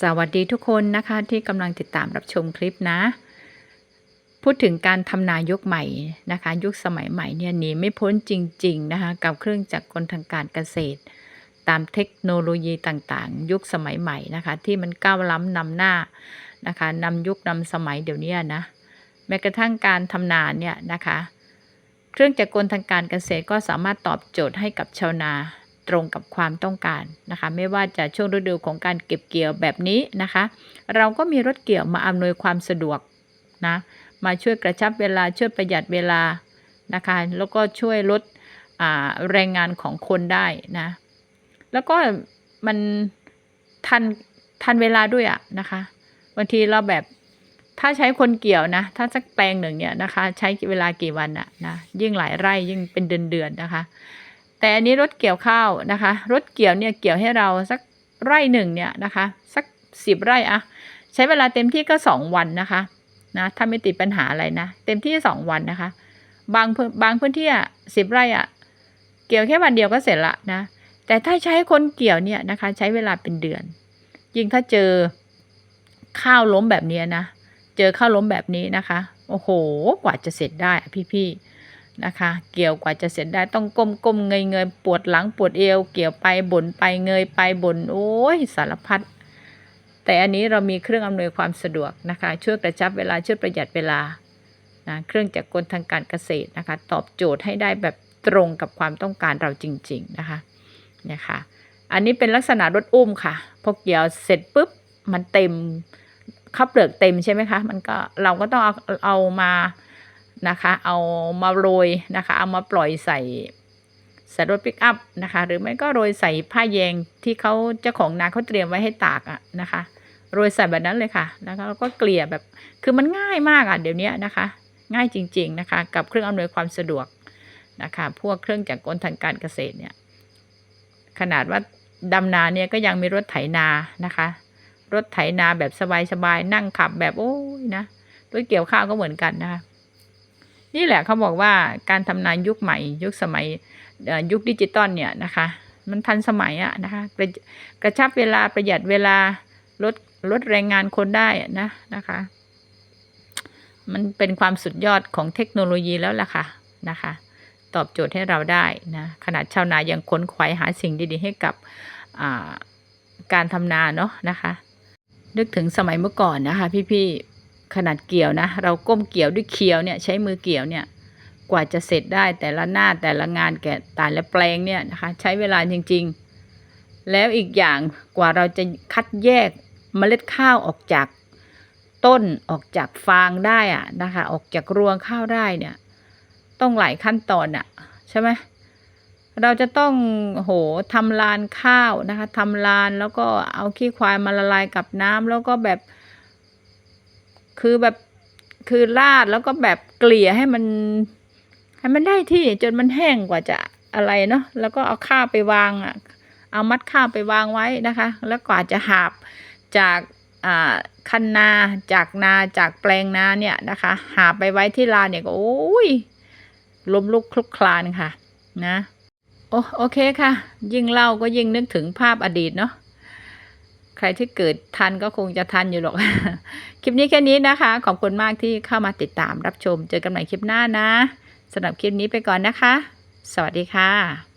สวัสดีทุกคนนะคะที่กำลังติดตามรับชมคลิปนะ พูดถึงการทำนายุคใหม่นะคะ ยุคสมัยใหม่เนี่ยหนีไม่พ้นจริง ๆ นะคะ กับเครื่องจักรกลทางการเกษตร ตามเทคโนโลยีต่างๆ ยุคสมัยใหม่นะคะ ที่มันก้าวล้ำนำหน้านะคะนำยุคนำสมัยเดี๋ยวนี้นะแม้กระทั่งการทำนาเนี่ยนะคะ เครื่องจักรกลทางการเกษตรก็สามารถตอบโจทย์ให้กับชาวนา ตรงกับความต้องการนะคะ ไม่ว่าจะช่วงฤดูของการเก็บเกี่ยวแบบนี้นะคะ เราก็มีรถเกี่ยวมาอำนวยความสะดวกนะมาช่วยกระชับเวลาช่วยประหยัดเวลานะคะ แล้วก็ช่วยลดแรงงานของคนได้นะ แล้วก็มันทันทันเวลาด้วยอะนะคะบางทีเราแบบถ้าใช้คนเกี่ยวนะ ถ้าสักแปลงหนึ่งเนี่ยนะคะ ใช้เวลากี่วันอะนะยิ่งหลายไร่ยิ่งเป็นเดือนๆนะคะ แต่อันนี้รถเกี่ยวข้าวนะคะ รถเกี่ยวเนี่ยเกี่ยวให้เราสักไร่หนึ่งเนี่ยนะคะ สักสิบไร่อะใช้เวลาเต็มที่ก็สองวันนะคะนะถ้าไม่ติดปัญหาอะไรนะ เต็มที่สองวันนะคะ บางบางพื้นที่อะสิบไร่อะเกี่ยวแค่วันเดียวก็เสร็จละนะ แต่ถ้าใช้คนเกี่ยวเนี่ยนะคะ ใช้เวลาเป็นเดือน ยิ่งถ้าเจอข้าวล้มแบบนี้นะ เจอข้าวล้มแบบนี้นะคะ โอ้โห กว่าจะเสร็จได้พี่ๆ นะคะ เกี่ยวกว่าจะเสร็จได้ต้องก้มก้มเงยเงยปวดหลังปวดเอว เกี่ยวไปบ่นไปเงยไปบ่นโอ้ยสารพัดแต่อันนี้เรามีเครื่องอำนวยความสะดวกนะคะช่วยกระชับเวลาช่วยประหยัดเวลานะเครื่องจักรกลทางการเกษตรนะคะ ตอบโจทย์ให้ได้แบบตรงกับความต้องการเราจริง ๆนะคะเนะคะอันนี้เป็นลักษณะรถอุ้มค่ะพอเกี่ยวเสร็จปุ๊บมันเต็มข้าวเปลือกเต็มใช่ไหมคะ มันก็เราก็ต้องเอาเอามา นะคะ เอามาโรยนะคะ เอามาปล่อยใส่ใส่รถปิกอัพนะคะ หรือไม่ก็โรยใส่ผ้าแยงที่เขาเจ้าของนาเขาเตรียมไว้ให้ตากอะนะคะ โรยใส่แบบนั้นเลยค่ะนะคะแล้วก็เกลี่ยแบบคือมันง่ายมากอะเดี๋ยวนี้นะคะ ง่ายจริง ๆนะคะ กับเครื่องอำนวยความสะดวกนะคะ พวกเครื่องจักรกลทางการเกษตรเนี่ย ขนาดว่าดำนาเนี่ยก็ยังมีรถไถนานะคะ รถไถนาแบบสบายๆนั่งขับแบบโอ้ยนะรถเกี่ยวข้าวก็เหมือนกันนะคะ นี่แหละเขาบอกว่าการทำนายุคใหม่ ยุคสมัยยุคดิจิตอลเนี่ยนะคะ มันทันสมัยอะนะคะกระชับเวลาประหยัดเวลาลดลดแรงงานคนได้นะนะคะ มันเป็นความสุดยอดของเทคโนโลยีแล้วล่ะค่ะนะคะ ตอบโจทย์ให้เราได้นะขนาดชาวนายังค้นคว้าหาสิ่งดีๆ ให้กับการทำนาเนาะนะคะ นึกถึงสมัยเมื่อก่อนนะคะ พี่ๆ ขนาดเกี่ยวนะ เราก้มเกี่ยวด้วยเคียวเนี่ยใช้มือเกี่ยวเนี่ยกว่าจะเสร็จได้แต่ละหน้าแต่ละงานแกะแต่ละแปลงเนี่ยนะคะใช้เวลาจริง ๆ แล้วอีกอย่างกว่าเราจะคัดแยกเมล็ดข้าวออกจากต้นออกจากฟางได้อะนะคะ ออกจากรวงข้าวได้เนี่ย ต้องหลายขั้นตอนอะใช่ไหมเราจะต้องโหทำลานข้าวนะคะทำลานแล้วก็เอาขี้ควายมาละลายกับน้ำแล้วก็แบบ คือแบบคือลาดแล้วก็แบบเกลี่ยให้มันให้มันได้ที่จนมันแห้งกว่าจะอะไรเนาะแล้วก็เอาข้าวไปวางอะเอามัดข้าวไปวางไว้นะคะ แล้วกว่าจะหาบจากอ่าคันนาจากนาจากแปลงนาเนี่ยนะคะ หาไปไว้ที่ลานเนี่ยก็โอ้ยล้มลุกคลุกคลานค่ะนะโอโอเคค่ะ ยิ่งเล่าก็ยิ่งนึกถึงภาพอดีตเนาะ รที่เกิดทันก็คงจะทันอยู่หรอก คลิปนี้แค่นี้นะคะ ขอบคุณมากที่เข้ามาติดตามรับชม เจอกันใหม่คลิปหน้านะสำหรับคลิปนี้ไปก่อนนะคะ สวัสดีค่ะ